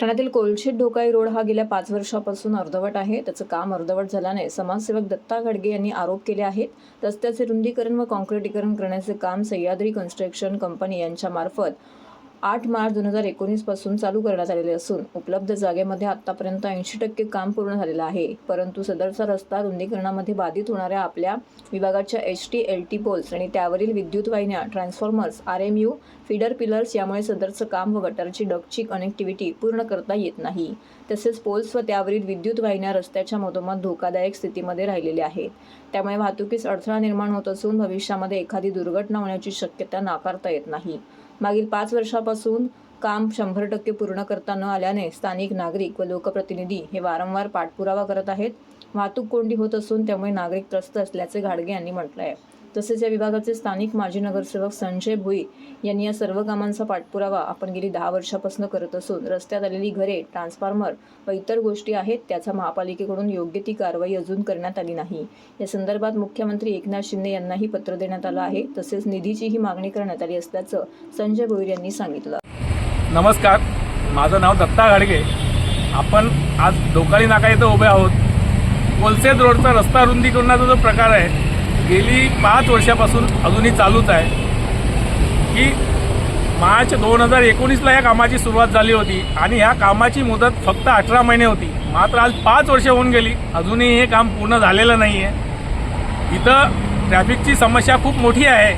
ठाण्यातील कोलशेत ढोकाई रोड हा गेल्या पाच वर्षापासून अर्धवट आहे. त्याचं काम अर्धवट झाल्याने समाजसेवक दत्ता घडगे यांनी आरोप केले आहेत. रस्त्याचे रुंदीकरण व काँक्रिटीकरण करण्याचे काम सह्याद्री कन्स्ट्रक्शन कंपनी यांच्यामार्फत आठ मार्च दोन हजार एकोणीसपासून चालू करण्यात आलेले असून उपलब्ध जागेमध्ये आतापर्यंत ऐंशी टक्के काम पूर्ण झालेलं आहे. परंतु सदरचा रस्ता रुंदीकरणामध्ये बाधित होणाऱ्या आपल्या विभागाच्या H T L T poles आणि त्यावरील विद्युत वाहिन्या transformers R M U feeder pillars यामुळे सदरचं काम व गटारची डकची कनेक्टिव्हिटी पूर्ण करता येत नाही. तसेच पोल्स व त्यावरील विद्युत वाहिन्या रस्त्याच्या मधोमध धोकादायक स्थितीमध्ये राहिलेल्या आहेत. त्यामुळे वाहतुकीस अडथळा निर्माण होत असून भविष्यामध्ये एखादी दुर्घटना होण्याची शक्यता नाकारता येत नाही. मागील पाच वर्षापासून काम शंभर टक्के पूर्ण करता न आल्याने स्थानिक नागरिक व लोकप्रतिनिधी हे वारंवार पाठपुरावा करत आहेत. वाहतूक कोंडी होत असून त्यामुळे नागरिक त्रस्त असल्याचे घाडगे यांनी म्हटलं आहे तसेच या विभागाचे स्थानिक माजी नगरसेवक संजय भुई यांनी या सर्व कामांचा पाठपुरावा आपण गेली दहा वर्षापासून करत असून रस्त्यात आलेली घरे ट्रान्सफॉर्मर व इतर गोष्टी आहेत त्याचा महापालिकेकडून योग्य ती कारवाई अजून करण्यात आली नाही. या संदर्भात मुख्यमंत्री एकनाथ शिंदे यांनाही पत्र देण्यात आलं आहे. तसेच निधीचीही मागणी करण्यात आली असल्याचं संजय भोईर यांनी सांगितलं. नमस्कार. माझं नाव दत्ता गाडगे आपण आज डोकाळी नाका इथं उभे आहोत. कोलसेद रोडचा रस्ता रुंदीकरणाचा जो प्रकार आहे गेली पाच वर्षापासून अजूनही चालूच आहे. की मार्च दोन हजार एकोणीसला या कामाची सुरुवात झाली होती आणि ह्या कामाची मुदत फक्त अठरा महिने होती. मात्र आज पाच वर्ष होऊन गेली अजूनही हे काम पूर्ण झालेलं नाही आहे इथं ट्रॅफिकची समस्या खूप मोठी आहे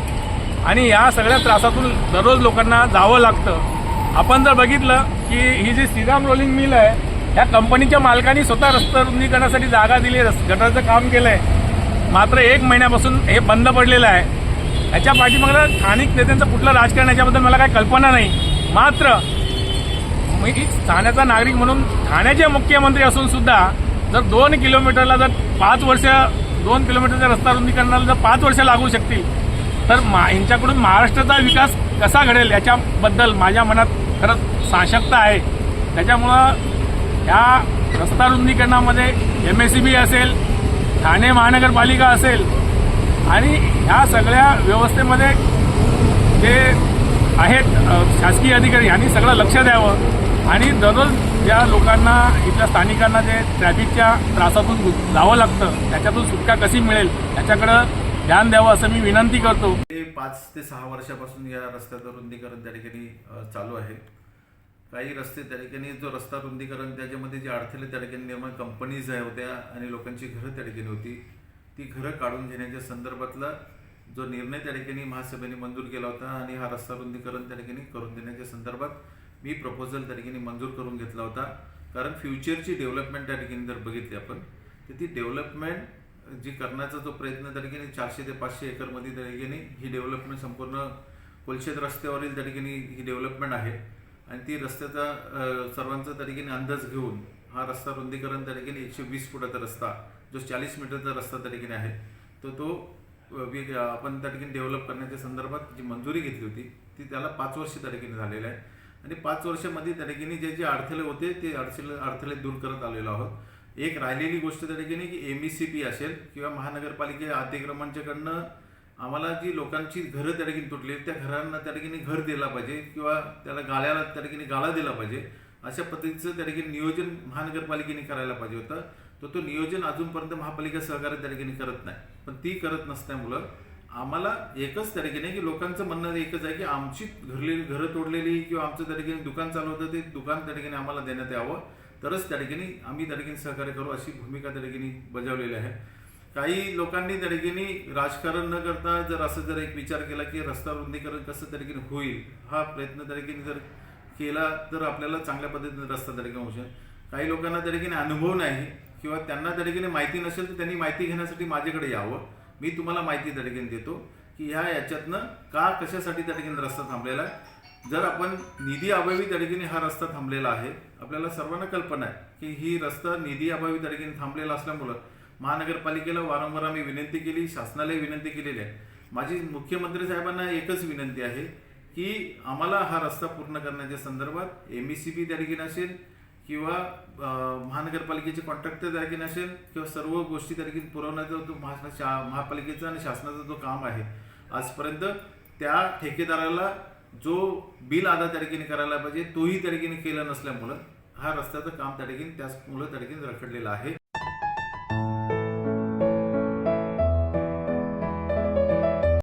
आणि या सगळ्या त्रासातून दररोज लोकांना जावं लागतं. आपण जर बघितलं की ही जी श्रीराम रोलिंग मिल आहे ह्या कंपनीच्या मालकांनी स्वतः रस्ता रुंदीकरणासाठी जागा दिली रस गटारचं काम केलं आहे मात्र एक महिन्यापासून हे बंद पडलेलं आहे. याच्या पाठीमागं स्थानिक नेत्यांचं कुठलं राजकारण याच्याबद्दल मला काही कल्पना नाही. मात्र मी ठाण्याचा नागरिक म्हणून ठाण्याचे मुख्यमंत्री असून सुद्धा जर दोन किलोमीटरला जर पाच वर्ष दोन किलोमीटरच्या रस्ता रुंदीकरणाला जर पाच वर्ष लागू शकतील तर मा यांच्याकडून महाराष्ट्राचा विकास कसा घडेल याच्याबद्दल माझ्या मनात खरंच साशक्ता आहे. त्याच्यामुळं ह्या रस्ता रुंदीकरणामध्ये एम एस सी बी असेल ठाणे महानगरपालिका असेल आणि ह्या सगळ्या व्यवस्थेमध्ये जे आहेत शासकीय अधिकारी यांनी सगळं लक्ष द्यावं. आणि दररोज ज्या लोकांना इथल्या स्थानिकांना जे ट्रॅफिकच्या त्रासातून जावं लागतं त्याच्यातून सुटका कशी मिळेल याच्याकडं ध्यान द्यावं असं मी विनंती करतो. ते पाच ते सहा वर्षापासून या रस्त्याचं रुंदीकरण त्या ठिकाणी चालू आहे. काही रस्ते त्या ठिकाणी जो रस्ता रुंदीकरण त्याच्यामध्ये जे अडथळे त्या ठिकाणी निर्माण कंपनीज आहे होत्या आणि लोकांची घरं त्या ठिकाणी होती ती घरं काढून घेण्याच्या संदर्भातला जो निर्णय त्या ठिकाणी महासभेने मंजूर केला होता आणि हा रस्ता रुंदीकरण त्या ठिकाणी करून देण्याच्या संदर्भात मी प्रपोजल त्या ठिकाणी मंजूर करून घेतला होता. कारण फ्युचरची डेव्हलपमेंट त्या ठिकाणी जर बघितली आपण तर ती डेव्हलपमेंट जी करण्याचा जो प्रयत्न त्या ठिकाणी चारशे ते पाचशे एकरमध्ये त्या ठिकाणी ही डेव्हलपमेंट संपूर्ण कोलशेत रस्त्यावरील त्या ठिकाणी ही डेव्हलपमेंट आहे. आणि ती रस्त्याचा सर्वांचा तरीकेने अंदाज घेऊन हा रस्ता रुंदीकरण त्या एकशे वीस फुटाचा रस्ता जो चाळीस मीटरचा रस्ता तरीकेने आहे तर तो वी- आपण त्या ठिकाणी डेव्हलप करण्याच्या संदर्भात जी मंजुरी घेतली होती ती त्याला पाच वर्ष त्या ठिकाणी झालेलं आहे. आणि पाच वर्षामध्ये त्या ठिकाणी जे जे अडथळे होते ते अडथळे अडथळे दूर करत आलेलो आहोत. एक राहिलेली गोष्ट त्या ठिकाणी की एम ई सी पी असेल किंवा महानगरपालिके अतिक्रमणच्याकडनं आम्हाला जी लोकांची घरं त्या ठिकाणी तुटली त्या घरांना त्या ठिकाणी घर दिला पाहिजे किंवा त्याला गाळ्याला त्या ठिकाणी गाळा दिला पाहिजे अशा पद्धतीचं त्या ठिकाणी नियोजन महानगरपालिकेने करायला पाहिजे होतं तर तो नियोजन अजूनपर्यंत महापालिका सहकार्य त्या ठिकाणी करत नाही पण ती करत नसल्यामुळं आम्हाला एकच त्या ठिकाणी की लोकांचं म्हणणं एकच आहे की आमची घरलेली घरं तोडलेली किंवा आमचं त्या ठिकाणी दुकान चालू होतं ते दुकान त्या ठिकाणी आम्हाला देण्यात यावं तरच त्या ठिकाणी आम्ही त्या ठिकाणी सहकार्य करू अशी भूमिका त्या ठिकाणी बजावलेली आहे काही लोकांनी त्या राजकारण न करता जर असं जर एक विचार केला की रस्ता रुंदीकरण कसं त्या होईल हा प्रयत्न त्या जर केला तर आपल्याला चांगल्या पद्धतीने रस्ता त्या होऊ शकेल. काही लोकांना त्या अनुभव नाही किंवा त्यांना त्या माहिती नसेल तर त्यांनी माहिती घेण्यासाठी माझ्याकडे यावं. मी तुम्हाला माहिती त्या देतो की ह्या याच्यातनं का कशासाठी त्या रस्ता थांबलेला आहे. जर आपण निधी अभावी त्या हा रस्ता थांबलेला आहे आपल्याला सर्वांना कल्पना आहे की ही रस्ता निधी अभावी त्या थांबलेला असल्यामुळं महानगरपालिकेला वारंवार आम्ही विनंती केली शासनालाही विनंती केलेली आहे. माझी मुख्यमंत्री साहेबांना एकच विनंती आहे की आम्हाला हा रस्ता पूर्ण करण्याच्या संदर्भात एम ई सी पी त्या असेल किंवा महानगरपालिकेचे कॉन्ट्रॅक्टर त्या असेल किंवा सर्व गोष्टी त्या पुरवण्याचा जो महा शा- महापालिकेचा आणि शासनाचा जो काम आहे आजपर्यंत त्या ठेकेदाराला जो बिल अदा त्या करायला पाहिजे तोही त्या ठिकाणी केला नसल्यामुळं हा रस्त्याचं काम त्या ठिकाणी त्याच मुलं त्या ठिकाणी रखडलेलं आहे.